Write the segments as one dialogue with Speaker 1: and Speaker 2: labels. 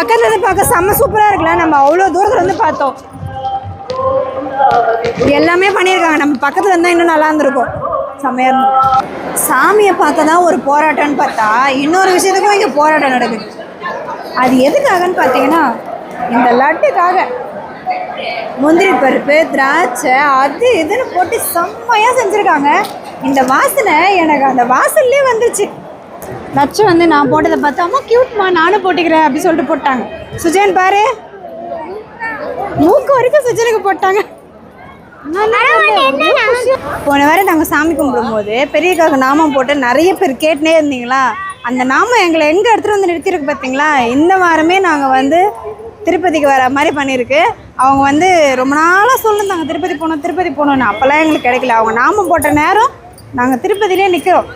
Speaker 1: பக்கத்துல இருந்து பார்க்க செம்ம சூப்பரா இருக்குல்ல? நம்ம அவ்வளோ தூரத்துல இருந்து பார்த்தோம். எல்லாமே பண்ணியிருக்காங்க. நம்ம பக்கத்துல இருந்தா இன்னும் நல்லா இருந்திருக்கும். செம்மையா இருந்திருக்கும். சாமியை பார்க்க தான் ஒரு போராட்டம்னு பார்த்தா இன்னொரு விஷயத்துக்கும் இங்கே போராட்டம் நடக்குது. அது எதுக்காகன்னு பார்த்தீங்கன்னா இந்த லட்டுக்காக. முந்திரி பருப்பு திராட்சை அது இதுன்னு போட்டு செம்மையாக செஞ்சுருக்காங்க. இந்த வாசனை எனக்கு அந்த வாசல்லே வந்துச்சு லட்சம் வந்து நான் போட்டதை பார்த்தா அம்மா க்யூட்மா நானும் போட்டுக்கிறேன் அப்படி சொல்லிட்டு போட்டாங்க. சுஜன் பாரு. மூக்கு வரைக்கும் சுஜனுக்கு போட்டாங்க. போன வாரம் நாங்கள் சாமி கும்பிடும்போது பெரியக்காக நாமம் போட்டு நிறைய பேர் கேட்டுனே இருந்தீங்களா? அந்த நாமம் எங்களை எங்கே எடுத்துகிட்டு வந்து நிறுத்திருக்கு பார்த்தீங்களா? இந்த வாரமே நாங்கள் வந்து திருப்பதிக்கு வர மாதிரி பண்ணியிருக்கு. அவங்க வந்து ரொம்ப நாளாக சொல்லியிருந்தாங்க திருப்பதி போகணும் திருப்பதி போகணும்னு. அப்போல்லாம் எங்களுக்கு கிடைக்கல. அவங்க நாமம் போட்ட நேரம் நாங்கள் திருப்பதியிலே நிற்கிறோம்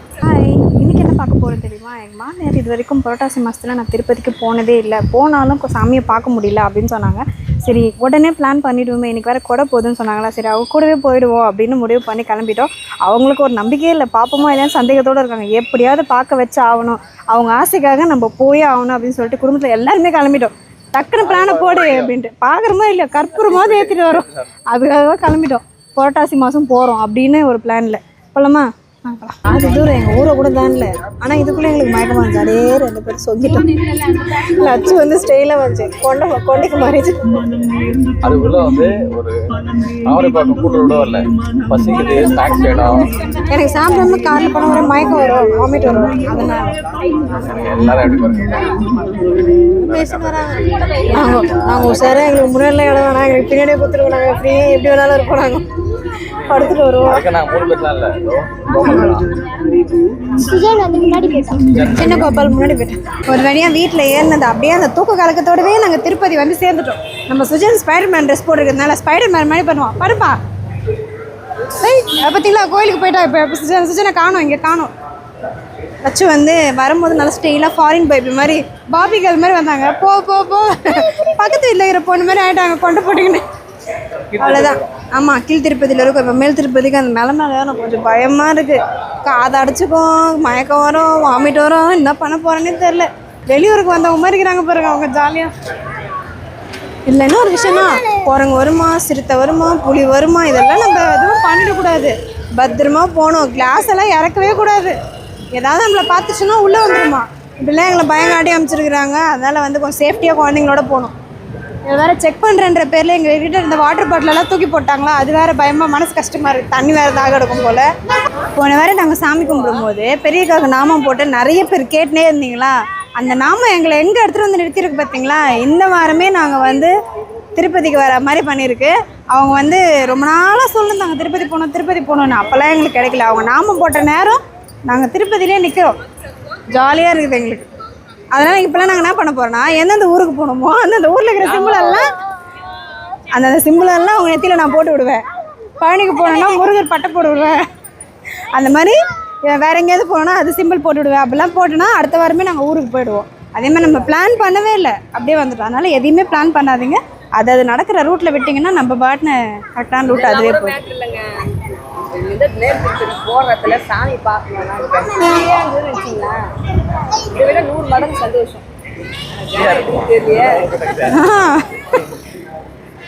Speaker 1: என்ன பார்க்க போகிறது தெரியுமா? எங்கள் மாமியார் இது வரைக்கும் புரட்டாசி மாதத்தில் நான் திருப்பதிக்கு போனதே இல்லை. போனாலும் சாமியை பார்க்க முடியல அப்படின்னு சொன்னாங்க. சரி உடனே பிளான் பண்ணிவிடுவோமே இன்றைக்கி வேறு கொடை போகுதுன்னு சொன்னாங்களா? சரி அவங்க கூடவே போயிடுவோம் அப்படின்னு முடிவு பண்ணி கிளம்பிட்டோம். அவங்களுக்கு ஒரு நம்பிக்கையே இல்லை. பார்ப்போமா இல்லைன்னு சந்தேகத்தோடு இருக்காங்க. எப்படியாவது பார்க்க வச்சு ஆகணும். அவங்க ஆசைக்காக நம்ம போயே ஆகணும் அப்படின்னு சொல்லிட்டு குடும்பத்தில் எல்லாருமே கிளம்பிட்டோம். டக்குன்னு பிளானை போடு அப்படின்ட்டு. பார்க்குறோமோ இல்லை கற்பூரமாவது ஏற்றிட்டு வரோம். அதுக்காக தான் கிளம்பிட்டோம். புரட்டாசி மாதம் போகிறோம் அப்படின்னு ஒரு பிளானில் போலாமா? அது தூரம் எங்கள் ஊரை கூட தான் இல்லை ஆனால் இதுக்குள்ளே எங்களுக்கு மயக்கமாக இருந்துச்சு. அதே ரெண்டு பேரும் சொங்கிட்டோம் லட்சு வந்து ஸ்டெயிலாக வந்துச்சு. கொண்டை கொண்டைக்கு மாறிச்சு.
Speaker 2: அதுக்குள்ள வந்து ஒரு ஆவரை பார்க்க கூட்டு விட வரல பசிக்குது ஸ்நாக்ஸ் வேணும்.
Speaker 1: எனக்கு சாப்பிடாம காரில் போன வரை மயக்கம் வரும். வாமிட் வரும். அதனால.
Speaker 2: எல்லாரும் எப்படி
Speaker 1: நாங்கள் நாங்கள் உஷாராக எங்களுக்கு முன்னாடிலாம் இடம் வேணாம். எங்களுக்கு பின்னாடியே கொடுத்துருவோம் நாங்கள் ஃப்ரீயாக எப்படி வேணாலும் இருப்போம் நாங்கள் படுத்துட்டு வருவோம். சின்ன கோபால் முன்னாடி போயிட்டேன் ஒரு வழியாக வீட்டில் ஏறினது அப்படியே அந்த தூக்க கலக்கத்தோடவே நாங்கள் திருப்பதி வந்து சேர்ந்துட்டோம். நம்ம சுஜன் ஸ்பைடர் மேன் ட்ரெஸ் போட்டுருக்கிறதுனால ஸ்பைடர் மேன் மாதிரி பண்ணுவான் பாருப்பா. பார்த்தீங்களா கோயிலுக்கு போயிட்டா இப்போ சுஜன் சுஜனை காணும் இங்கே காணும். வச்சு வந்து வரும்போது நல்லா ஸ்டெயிலாக ஃபாரின் பைப் மாதிரி பாபிகள் மாதிரி வந்தாங்க. போ போ போ. பக்கத்து வீட்டில் இருக்கிற பொண்ணு மாதிரி ஆகிட்டாங்க கொண்டு போட்டுக்கின்னு. அவ்வளோதான் ஆமாம் கீழ் திருப்பதியில் இருக்கும் இப்போ மேல் திருப்பதிக்கு அந்த மேலே மேலே எனக்கு கொஞ்சம் பயமாக இருக்குது காதை அடைச்சிக்கும் மயக்கம் வரும் வாமிட் வரும் என்ன பண்ண போகிறேன்னே தெரில வெளியூருக்கு வந்தவங்க மாதிரி இருக்கிறாங்க பாருங்க அவங்க ஜாலியாக இல்லை என்ன ஒரு விஷயம்னா குரங்கு வருமா சிறுத்தை வருமா புலி வருமா இதெல்லாம் நம்ம எதுவும் பண்ணிடக்கூடாது பத்திரமா போகணும். கிளாஸ் எல்லாம் இறக்கவே கூடாது. ஏதாவது நம்மளை பார்த்துச்சுன்னா உள்ளே வந்துடுமா இப்படிலாம் எங்களை பயங்காட்டி அமைச்சிருக்கிறாங்க. அதனால் வந்து கொஞ்சம் சேஃப்டியாக குழந்தைங்களோட போகணும். வேறு செக் பண்ணுறன்ற பேரில் எங்கள் கிட்ட இருந்த வாட்டர் பாட்டிலெல்லாம் தூக்கி போட்டாங்களா? அது வேற பயமாக மனசு கஷ்டமாக இருக்குது தண்ணி வேறு தாக எடுக்கும் போல். போன வாரம் நாங்கள் சாமி கும்பிடும்போது பெரியக்காக நாமம் போட்டு நிறைய பேர் கேட்டுனே இருந்தீங்களா? அந்த நாமம் எங்களை எங்கே எடுத்துகிட்டு வந்து நிறுத்திருக்கு பார்த்தீங்களா இந்த வாரமே நாங்கள் வந்து திருப்பதிக்கு வர மாதிரி பண்ணியிருக்கு. அவங்க வந்து ரொம்ப நாளாக சொல்லியிருந்தாங்க திருப்பதி போகணும் திருப்பதி போகணுன்னு அப்போல்லாம் எங்களுக்கு கிடைக்கல. அவங்க நாமம் போட்ட நேரம் நாங்கள் திருப்பதியிலே நிற்கிறோம் ஜாலியாக இருக்குது எங்களுக்கு. அதனால் இப்போலாம் நாங்கள் என்ன பண்ண போகிறோம்னா எந்தெந்த ஊருக்கு போகணுமோ அந்தந்த ஊரில் இருக்கிற சிம்பிள் எல்லாம் அந்தந்த சிம்பிள் எல்லாம் அவங்க நெத்தியில் நான் போட்டு விடுவேன். பழனிக்கு போனேன்னா முருகர் பட்டை போட்டு விடுவேன். அந்த மாதிரி வேற எங்கேயாவது போனோன்னா அது சிம்பிள் போட்டு விடுவேன். அப்படிலாம் போட்டோன்னா அடுத்த வாரமே நாங்கள் ஊருக்கு போயிடுவோம். அதே மாதிரி நம்ம பிளான் பண்ணவே இல்லை. அப்படியே வந்துட்டோம். அதனால் எதையுமே பிளான் பண்ணாதீங்க. அது அது நடக்கிற ரூட்டில் விட்டிங்கன்னா நம்ம பாட்டுன்னு கரெக்டான ரூட் அதுவே போயிடும்.
Speaker 3: இந்த நேர்த்திக்கு போடுறதுல சாமி பார்க்கணும்னா ஃப்ரீயாக வச்சிங்களா இதை விட நூறு மடங்கு சந்தோஷம்.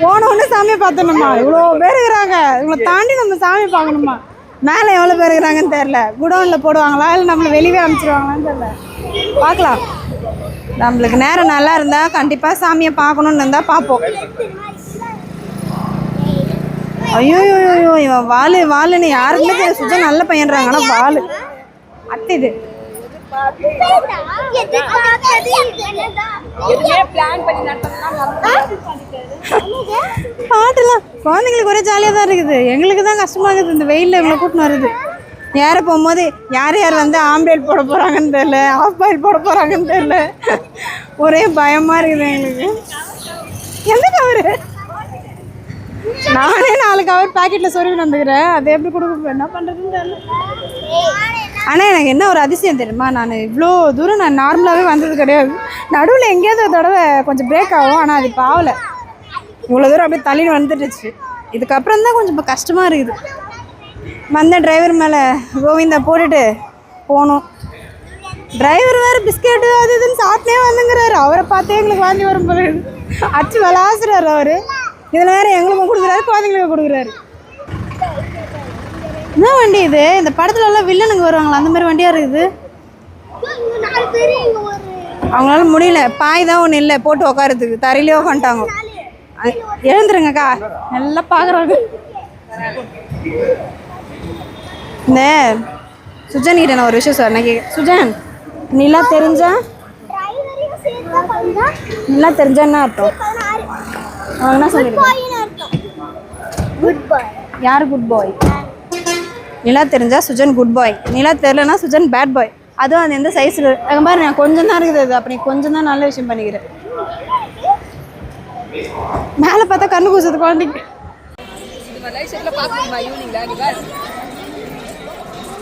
Speaker 1: போனோடனே சாமியை பார்த்தோம்மா இவ்வளோ பேர் இருக்கிறாங்க. இவங்களை தாண்டி நம்ம சாமி பார்க்கணுமா? மேலே எவ்வளோ பேர் இருக்கிறாங்கன்னு தெரில குடோனில் போடுவாங்களா? இல்லை நம்மளை வெளியே அனுப்பிச்சிருவாங்களான்னு தெரில பார்க்கலாம். நம்மளுக்கு நேரம் நல்லா இருந்தால் கண்டிப்பாக சாமியை பார்க்கணுன்னு இருந்தால் பார்ப்போம். ஐயோ ஐயோ இவன் வாலு வாலுன்னு யாருக்குமே தெரியும் சுஜா நல்ல பையன்றாங்க ஆனால் வாலு. அத்தை இது. பாட்டுலாம். குழந்தைங்களுக்கு ஒரே ஜாலியாக தான் இருக்குது. எங்களுக்கு தான் கஷ்டமாக இருக்குது. இந்த வெயிலில் இவ்வளோ கூட்டின்னு வருது ஏற போகும்போது யார் யார் வந்து ஆம்லேட் போட போகிறாங்கன்னு தெரில ஆஃப் பாயில் போட போகிறாங்கன்னு தெரில ஒரே பயமாக இருக்குது எங்களுக்கு. எந்த கவரு நானே நாலு கவர் பாக்கெட்டில் சொருவி வந்துக்கிறேன். அதை எப்படி கொடுக்க என்ன பண்ணுறதுன்னு தெரியல. ஆனால் எனக்கு என்ன ஒரு அதிசயம் தெரியுமா? நான் இவ்வளோ தூரம் நான் நார்மலாகவே வந்தது கிடையாது. நடுவில் எங்கேயாவது ஒரு தடவை கொஞ்சம் பிரேக் ஆகும் ஆனால் அது இப்போ ஆகலை. இவ்வளோ தூரம் அப்படியே தள்ளின்னு வந்துடுச்சு இதுக்கப்புறம் தான் கொஞ்சம் இப்போ கஷ்டமாக இருக்குது. வந்த டிரைவர் மேலே கோவிந்தா போட்டுட்டு போகணும் டிரைவர் வேறு பிஸ்கெட்டு அது இதுன்னு சாப்பிட்டே வந்துங்கிறாரு. அவரை பார்த்தே எங்களுக்கு வாங்கி வரும் போல அச்சு விளாசுறாரு அவர். இதில் வேறு எங்களுக்கும் கொடுக்குறாரு குழந்தைங்களுக்கு கொடுக்குறாரு. என்ன வண்டி இது? இந்த படத்துல எல்லாம் வில்லனுங்க வருவாங்களா? அந்த மாதிரி வண்டியா இருக்குது? அவங்களால முடியல. பாய் தான் ஒன்றும் இல்லை போட்டு உட்காரத்துக்கு தரையிலே உட்காந்துட்டாங்க எழுந்துருங்கக்கா. நல்லா பார்க்குறாங்க இந்த சுஜன் கிட்ட நான் ஒரு விஷயம் சார் கேட்க சுஜன் நிலா தெரிஞ்சா? நீலாம் தெரிஞ்சா என்ன அர்த்தம்? என்ன சொல்லிருக்காங்க.
Speaker 4: பாயின்னு அர்த்தம். குட் பாய்
Speaker 1: யார் குட் பாய் நிலா தெரிஞ்சா சுஜன் குட் பாய் நிலா தெரிலனா சுஜன் பேட் பாய் அதுவும் அது எந்த சைஸில் அங்கே பாரு நான் கொஞ்சம் தான் இருக்குது அது. அப்போ நீ கொஞ்சம் தான் நல்ல விஷயம் பண்ணிக்கிறேன் மேலே பார்த்தா கண்ணு கூசுது குழந்தைக்கு
Speaker 3: இந்த மாதிரி லைட் செட்டில் பார்க்கணுமா ஈவினிங்ல நீ பாரு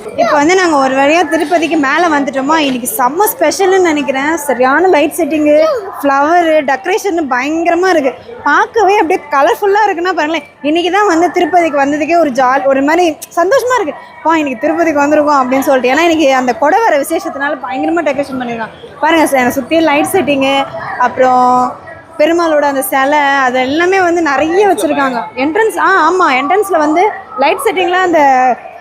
Speaker 1: இப்போ வந்து நாங்கள் ஒரு வழியாக திருப்பதிக்கு மேலே வந்துட்டோமா இன்னைக்கு செம்ம ஸ்பெஷல்னு நினைக்கிறேன். சரியான லைட் செட்டிங்கு ஃப்ளவரு டெக்கரேஷன் பயங்கரமாக இருக்குது பார்க்கவே அப்படியே கலர்ஃபுல்லாக இருக்குன்னா பாருங்களேன். இன்றைக்கி தான் வந்து திருப்பதிக்கு வந்ததுக்கே ஒரு ஜால் ஒரு மாதிரி சந்தோஷமாக இருக்குது பா இன்னைக்கு திருப்பதிக்கு வந்திருக்கோம் அப்படின்னு சொல்லிட்டு. ஏன்னா இன்னைக்கு அந்த கொடை வர விசேஷத்தினால பயங்கரமாக டெக்கரேஷன் பண்ணியிருக்கான் பாருங்கள் சுற்றி லைட் செட்டிங்கு அப்புறம் பெருமாளோட அந்த சிலை அது எல்லாமே வந்து நிறைய வச்சுருக்காங்க. என்ட்ரன்ஸ் ஆ ஆமாம் என்ட்ரன்ஸில் வந்து லைட் செட்டிங்லாம் அந்த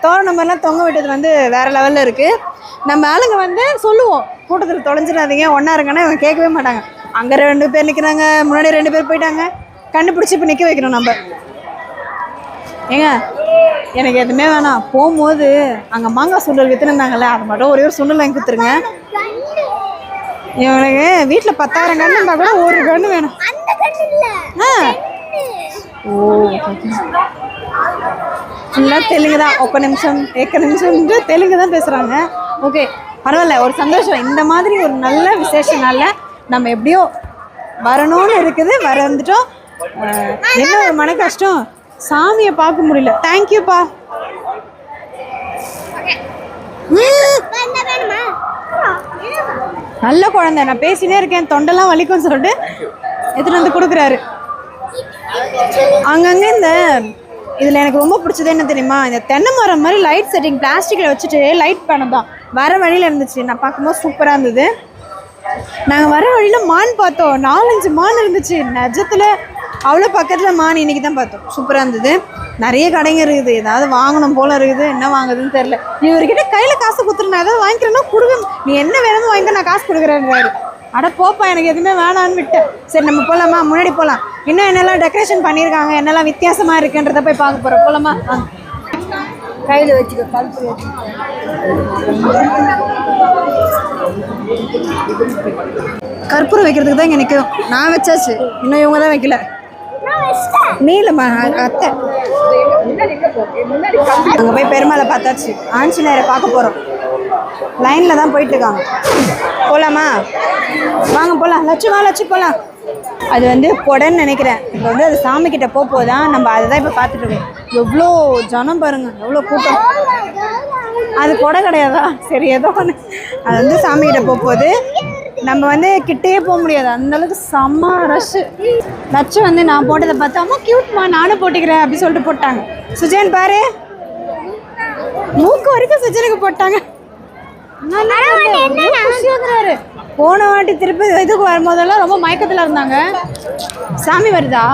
Speaker 1: தோரணம் மாதிரிலாம் தொங்க விட்டது வந்து வேறு லெவலில் இருக்குது நம்ம ஆளுங்க வந்து சொல்லுவோம் கூட்டத்தில் தொலைஞ்சிடாதீங்க ஒன்றா இருங்கன்னா இவங்க கேட்கவே மாட்டாங்க. அங்கே ரெண்டு பேர் நிற்கிறாங்க முன்னாடி ரெண்டு பேர் போயிட்டாங்க கண்டுபிடிச்சி இப்போ நிற்க வைக்கணும் நம்ம. ஏங்க எனக்கு எதுவுமே வேணாம். போகும்போது அங்கே மாங்காய் சுண்டல் இருந்தாங்கல்ல அது மட்டும் ஒரே ஒரு சுண்டல் வாங்கி கொடுத்துருங்க. இவனுக்கு வீட்டில் பத்தாயிரம் கன்று இருந்தால் கூட ஒரு கன்று வேணும். ஆ. ఓ ஃபுல்லாக தெலுங்கு தான் ஒக்க நிமிஷம் ஏக்க நிமிஷம் தெலுங்கு தான் பேசுகிறாங்க ஓகே பரவாயில்ல ஒரு சந்தோஷம். இந்த மாதிரி ஒரு நல்ல விசேஷனால நம்ம எப்படியோ வரணும்னு இருக்குது. வர வந்துட்டோம். என்ன ஒரு மன கஷ்டம்? சாமியை பார்க்க முடியல. தேங்க்யூப்பா
Speaker 4: வேணுமா?
Speaker 1: நல்ல குழந்தை. நான் பேசினே இருக்கேன். தொண்டெல்லாம் வலிக்கும் சொல்லிட்டு எடுத்துட்டு வந்து கொடுக்குறாரு. அங்கங்கே இந்த இதில் எனக்கு ரொம்ப பிடிச்சது என்ன தெரியுமா? இந்த தென்னை மரம் மாதிரி லைட் செட்டிங் பிளாஸ்டிக்கில் வச்சுட்டு லைட் பண்ண தான். வர வழியில் இருந்துச்சு. நான் பார்க்கும்போது சூப்பராக இருந்தது. நாங்கள் வர வழியில் மான் பார்த்தோம். நாலஞ்சு மான் இருந்துச்சு. நிஜத்தில் அவ்வளோ பக்கத்தில் மான் இன்றைக்கி தான் பார்த்தோம் சூப்பராக இருந்தது. நிறைய கடைங்க இருக்குது. ஏதாவது வாங்கணும் போல இருக்குது. என்ன வாங்குதுன்னு தெரில இவர்கிட்ட கையில் காசு கொடுத்துரு நான் ஏதாவது வாங்கிக்கிறேன்னா கொடுங்க. நீ என்ன வேணுமோ வாங்கிக்க நான் காசு கொடுக்குறேன்றாரு. அட போப்பா எனக்கு எதுவுமே வேணான்னு விட்டேன். சரி நம்ம போகலாமா முன்னாடி போகலாம் இன்னும் என்னெல்லாம் டெக்கரேஷன் பண்ணியிருக்காங்க? என்னெல்லாம் வித்தியாசமாக இருக்குன்றத போய் பார்க்க போகிறோம் போகலாமா
Speaker 3: கையில் வச்சுக்க கழுத்து
Speaker 1: கற்பூரம் வைக்கிறதுக்கு தான் இங்கே நிற்கும் நான் வச்சாச்சு. இன்னும் இவங்க தான் வைக்கல.
Speaker 4: நான்
Speaker 1: அத்தை. அங்கே போய் பெருமாளை பார்த்தாச்சு. ஆஞ்சநேயரை பார்க்க போகிறோம் லைனில் தான் போயிட்டு இருக்காங்க போகலாமா வாங்க போகலாம் லட்சமா வா லட்சு போகலாம் அது வந்து கொடைன்னு நினைக்கிறேன். இப்போ வந்து அது சாமி கிட்ட போக தான் நம்ம அதை தான் இப்போ பார்த்துட்டு இருக்கோம். எவ்வளோ ஜனம் பாருங்க. எவ்வளோ கூட்டம். அது கொடை கிடையாதா? சரி ஏதோ ஒன்று அது வந்து சாமி கிட்ட போக போகுது நம்ம வந்து கிட்டேயே போக முடியாது. அந்த அளவுக்கு செம்ம ரஷ்ஷு லட்சு வந்து நான் போட்டதை பார்த்தா அம்மா கியூட்மா நானும் போட்டுக்கிறேன் அப்படி சொல்லிட்டு போட்டாங்க. சுஜன் பாரு. மூக்கு வரைக்கும் சுஜனுக்கு போட்டாங்க. போன வாட்டி திருப்பி இதுக்கு வரும்போதெல்லாம் ரொம்ப மயக்கத்தில் இருந்தாங்க. சாமி வருதா?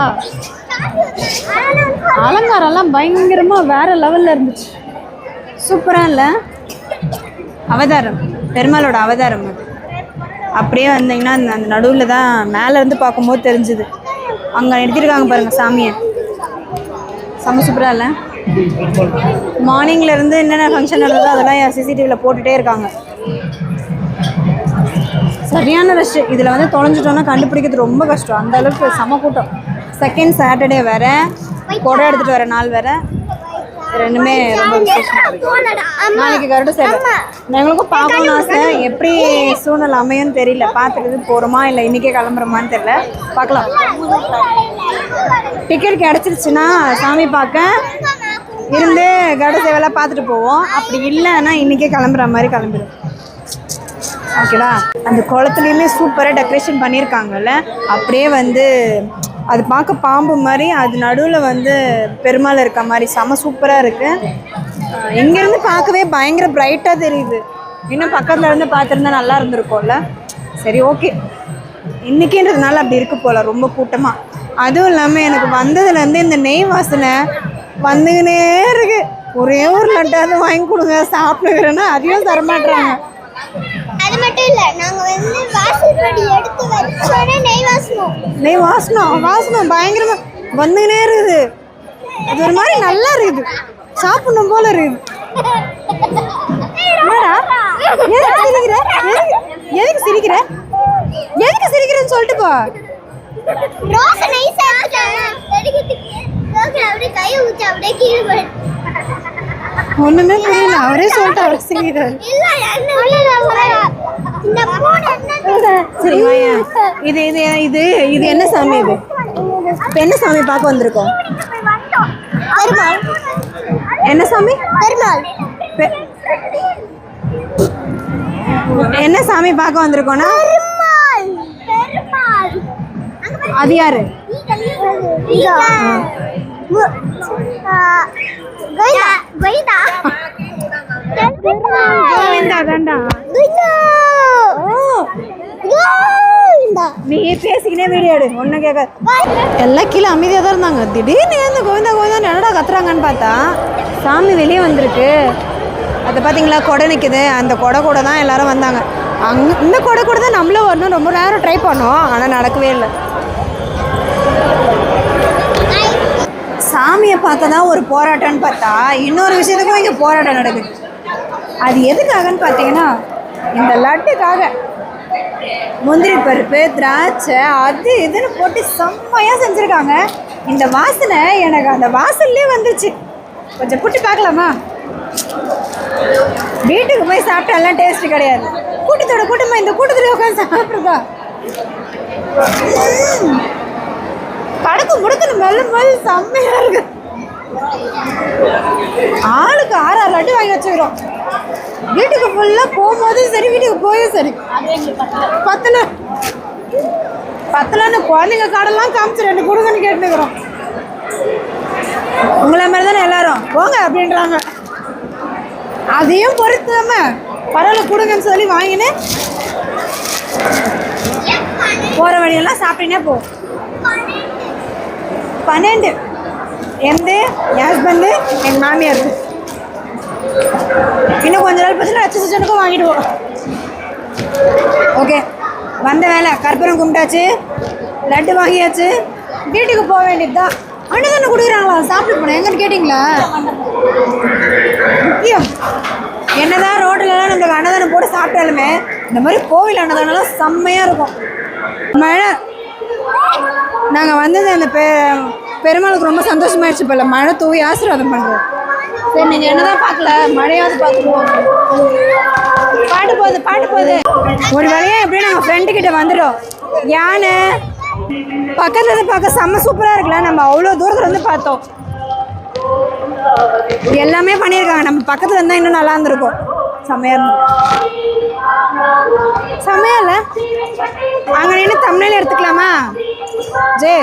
Speaker 1: அலங்காரம்லாம் பயங்கரமாக வேற லெவலில் இருந்துச்சு. சூப்பராக இல்லை? அவதாரம். பெருமாளோட அவதாரம் அது. அப்படியே வந்தீங்கன்னா அந்த அந்த நடுவில் தான் மேலே இருந்து பார்க்கும்போது தெரிஞ்சுது. அங்கே நிறுத்திருக்காங்க பாருங்கள் சாமியை. செம்ம சூப்பராக இல்லை? மார்னிங்லேருந்து என்னென்ன ஃபங்க்ஷன் நடந்ததோ அதெல்லாம் சிசிடிவியில் போட்டுகிட்டே இருக்காங்க. சரியான ரஷ் இதில் வந்து தொலைஞ்சிட்டோன்னா கண்டுபிடிக்கிறது ரொம்ப கஷ்டம். அந்த அளவுக்கு செம கூட்டம். செகண்ட் சாட்டர்டே வேற. கொடை எடுத்துகிட்டு வர நாள் வேறு. ரெண்டுமே ரொம்ப நாளைக்கு கருட சேவை. எங்களுக்கும் பார்க்கணும்னு ஆசை. எப்படி சூழ்நிலை அமையும்னு தெரியல. பார்த்துட்டு போகிறோமா இல்லை இன்றைக்கே கிளம்புறோமான்னு தெரியல. பார்க்கலாம். டிக்கெட் கிடச்சிருச்சுன்னா சாமி பார்க்க இருந்து கருட சேவைலாம் பார்த்துட்டு போவோம். அப்படி இல்லைன்னா இன்றைக்கே கிளம்புற மாதிரி கிளம்பிடும் ஓகேவா அந்த குளத்துலையுமே சூப்பராக டெக்கரேஷன் பண்ணியிருக்காங்கல்ல. அப்படியே வந்து அது பார்க்க பாம்பு மாதிரி அது நடுவில் வந்து பெருமாள் இருக்க மாதிரி செம சூப்பராக இருக்குது இங்கேருந்து பார்க்கவே பயங்கர பிரைட்டாக தெரியுது. இன்னும் பக்கத்தில் இருந்து பார்த்துருந்தா நல்லா இருந்திருக்கும்ல. சரி ஓகே இன்றைக்கின்றதுனால அப்படி இருக்கு போல ரொம்ப கூட்டமாக அதுவும் இல்லாமல் எனக்கு வந்ததுலேருந்து இந்த நெய் வாசனை வந்துக்கினே இருக்கு. ஒரே ஒரு லட்டாவது வாங்கி கொடுங்க சாப்பிடுகிறேன்னா அதையும் தரமாட்டுறாங்க
Speaker 4: மட்டும் இல்ல நாங்க வந்து வாசல் படி எடுத்து வச்சோடனே நெய் வாசனம்.
Speaker 1: நெய் வாசனம் வாசனம் பயங்கரமா வந்துக்கினே இருக்குது. அது ஒரு மாதிரி நல்லா இருக்குது. சாப்பிடணும் போல இருக்குது. எதுக்கு சிரிக்கிற? எதுக்கு சிரிக்கிற? எதுக்கு சிரிக்கிறேன்னு சொல்லிட்டு போ.
Speaker 4: ரோஸ் நைஸா ரோஸ் அப்படியே கையை ஊத்தி அப்படியே கீழே
Speaker 1: ஒண்ணுமே புரியல. அவரே சொல்லிட்டு அவரே
Speaker 4: என்ன
Speaker 1: சரி. இது இது இது இது என்ன சாமி இது? இப்போ என்ன சாமி பார்க்க வந்திருக்கோம்? என்ன சாமி?
Speaker 4: பெருமாள்.
Speaker 1: என்ன சாமி பார்க்க வந்திருக்கோம்னா? அது யாரு?
Speaker 4: இதா கோயிதா
Speaker 1: தாண்டா நீ பேசிக்கினே வீடியோ எடு ஒன்றும் கேட்க எல்லாம் கீழே அமைதியாக தான் இருந்தாங்க. திடீர்னு இந்த கோவிந்தா கோவிந்தா என்னடா கத்துறாங்கன்னு பார்த்தா சாமி வெளியே வந்திருக்கு. அதை பார்த்தீங்களா? கொடை நிற்குது அந்த கொடை கூட தான் எல்லாரும் வந்தாங்க. அங்கே இந்த கொடை கூட தான் நம்மளும் வரணும். ரொம்ப நேரம் ட்ரை பண்ணோம். ஆனால் நடக்கவே இல்லை. சாமியை பார்க்க தான் ஒரு போராட்டம்னு பார்த்தா இன்னொரு விஷயத்துக்கும் இங்கே போராட்டம் நடக்குது. அது எதுக்காகன்னு பார்த்தீங்கன்னா இந்த லட்டுக்காக. முந்திரி பருப்பு திராட்சை அது இதுன்னு போட்டு செம்மையாக செஞ்சுருக்காங்க. இந்த வாசனை எனக்கு அந்த வாசல்லே வந்துச்சு கொஞ்சம் புட்டி பார்க்கலாமா? வீட்டுக்கு போய் சாப்பிட்டாலாம் டேஸ்ட் கிடையாது. கூட்டத்தோட கூட்டமாக இந்த கூட்டத்தில் உட்காந்து சாப்பிட்ருக்கா கடுக்கு முடுக்குன்னு மெல்ல மெல்ல செம்மையா இருக்கு. ஆளுக்கு ஆறு ஆறு லட்டு வாங்கி வச்சுக்கிறோம். வீட்டுக்கு ஃபுல்லாக போகும்போதும் சரி வீட்டுக்கு போயும் சரி. பத்தல பத்தலன்னு குழந்தைங்க காடெல்லாம் காமிச்சு ரெண்டு கொடுங்கன்னு கேட்டுக்கிறோம். உங்களை மாதிரி தானே எல்லாரும்? போங்க அப்படின்றாங்க. அதையும் பொறுத்தாம பரவாயில்ல கொடுங்கன்னு சொல்லி வாங்கினேன். போகிற வழியெல்லாம் சாப்பிட்டீங்கன்னா போ. பன்னெண்டு. எந்த? என் ஹஸ்பண்டு என் மாமியார். இன்னும் கொஞ்ச நாள் பற்றி ரச்ச சுச்சனுக்கும் வாங்கிடுவோம். ஓகே வந்த வேலை. கற்பூரம் கும்பிட்டாச்சு. லட்டு வாங்கியாச்சு. வீட்டுக்கு போக வேண்டியதுதான். அன்னதானம் கொடுக்குறாங்களா? சாப்பிட்டு போனேன். எங்கன்னு கேட்டிங்களா? முக்கியம். என்னதான் ரோட்டிலலாம் நம்மளுக்கு அன்னதானம் போட்டு சாப்பிட்டாலுமே இந்த மாதிரி கோவில் அன்னதானம்லாம் செம்மையாக இருக்கும். மழை நாங்கள் வந்தது அந்த பெ பெருமாளுக்கு ரொம்ப சந்தோஷமாயிடுச்சு போல. மழை தூவி ஆசீர்வாதம் பண்ணுறோம் சரி நீங்கள் என்னதான் பார்க்கல மழையாவது பார்த்துருவோம். பாட்டு போகுது பாட்டு போகுது ஒரு வழியாக எப்படியும் நாங்கள் ஃப்ரெண்டு கிட்ட யானை பக்கத்துல இருந்து பார்க்க செம்ம சூப்பராக இருக்குல்ல நம்ம அவ்வளோ தூரத்துல இருந்து பார்த்தோம். எல்லாமே பண்ணியிருக்காங்க. நம்ம பக்கத்துல இருந்தால் இன்னும் நல்லா இருந்திருக்கும். செம்மையா இருந்தது செம்மையா இல்லை அங்கே நின்று தமிழில் எடுத்துக்கலாமா? ஜே.